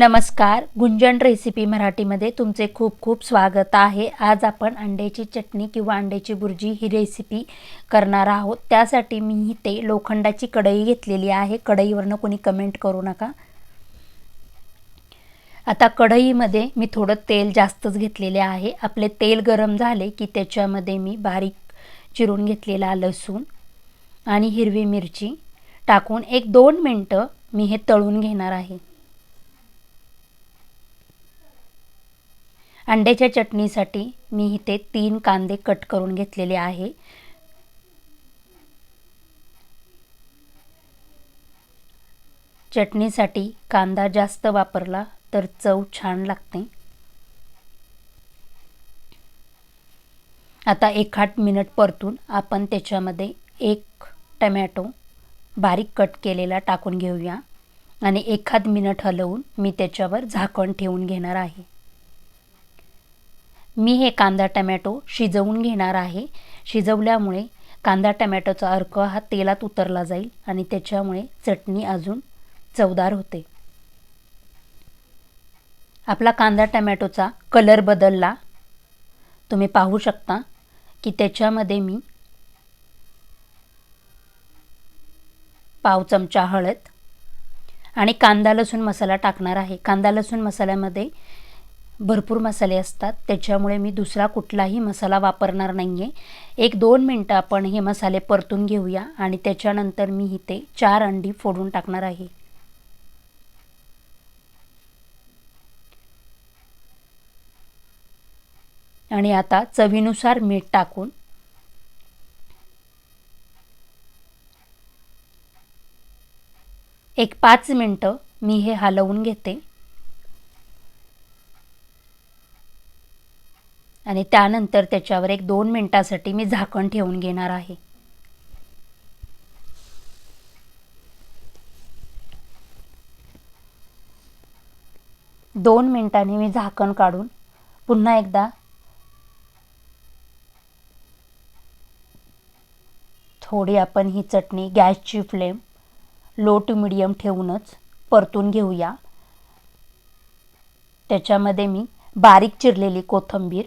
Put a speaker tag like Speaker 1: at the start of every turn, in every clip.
Speaker 1: नमस्कार गुंजन रेसिपी मराठीमध्ये तुमचे खूप खूप स्वागत आहे. आज आपण अंड्याची चटणी किंवा अंड्याची भुर्जी ही रेसिपी करणार आहोत. त्यासाठी मी इथे लोखंडाची कढई घेतलेली आहे. कढईवरनं कोणी कमेंट करू नका. आता कढईमध्ये मी थोडं तेल जास्तच घेतलेले आहे. आपले तेल गरम झाले की त्याच्यामध्ये मी बारीक चिरून घेतलेला लसूण आणि हिरवी मिरची टाकून एक दोन मिनटं मी हे तळून घेणार आहे. अंड्याच्या चटणीसाठी मी इथे तीन कांदे कट करून घेतलेले आहे. चटणीसाठी कांदा जास्त वापरला तर चव छान लागते. आता एखाद मिनिट परतून आपण त्याच्यामध्ये एक टमॅटो बारीक कट केलेला टाकून घेऊया. आणि एखाद मिनिट हलवून मी त्याच्यावर झाकण ठेवून घेणार आहे. मी हे कांदा टमॅटो शिजवून घेणार आहे. शिजवल्यामुळे कांदा टमॅटोचा अर्क हा तेलात उतरला जाईल आणि त्याच्यामुळे चटणी अजून चवदार होते. आपला कांदा टमॅटोचा कलर बदलला. तुम्ही पाहू शकता की त्याच्यामध्ये मी पाव चमचा हळद आणि कांदा लसूण मसाला टाकणार आहे. कांदा लसूण मसाल्यामध्ये भरपूर मसाले असतात. त्याच्यामुळे मी दुसरा कुठलाही मसाला वापरणार नाही आहे एक दोन मिनटं आपण हे मसाले परतून घेऊया आणि त्याच्यानंतर मी इथे चार अंडी फोडून टाकणार आहे. आणि आता चवीनुसार मीठ टाकून एक पाच मिनटं मी हे हलवून घेते. आणि त्यानंतर त्याच्यावर एक दोन मिनटासाठी मी झाकण ठेवून घेणार आहे. दोन मिनटांनी मी झाकण काढून पुन्हा एकदा थोडी आपण ही चटणी गॅसची फ्लेम लो टू मिडियम ठेवूनच परतून घेऊया. त्याच्यामध्ये मी बारीक चिरलेली कोथिंबीर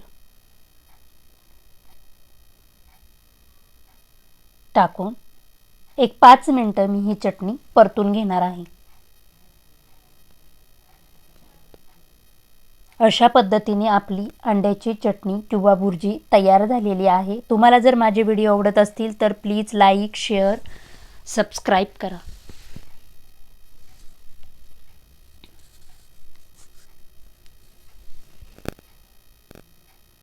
Speaker 1: टाकून एक पाच मिनटं मी ही चटणी परतून घेणार आहे. अशा पद्धतीने आपली अंड्याची चटणी किंवा भुर्जी तयार झालेली आहे. तुम्हाला जर माझे व्हिडिओ आवडत असतील तर प्लीज लाईक शेअर सबस्क्राईब करा.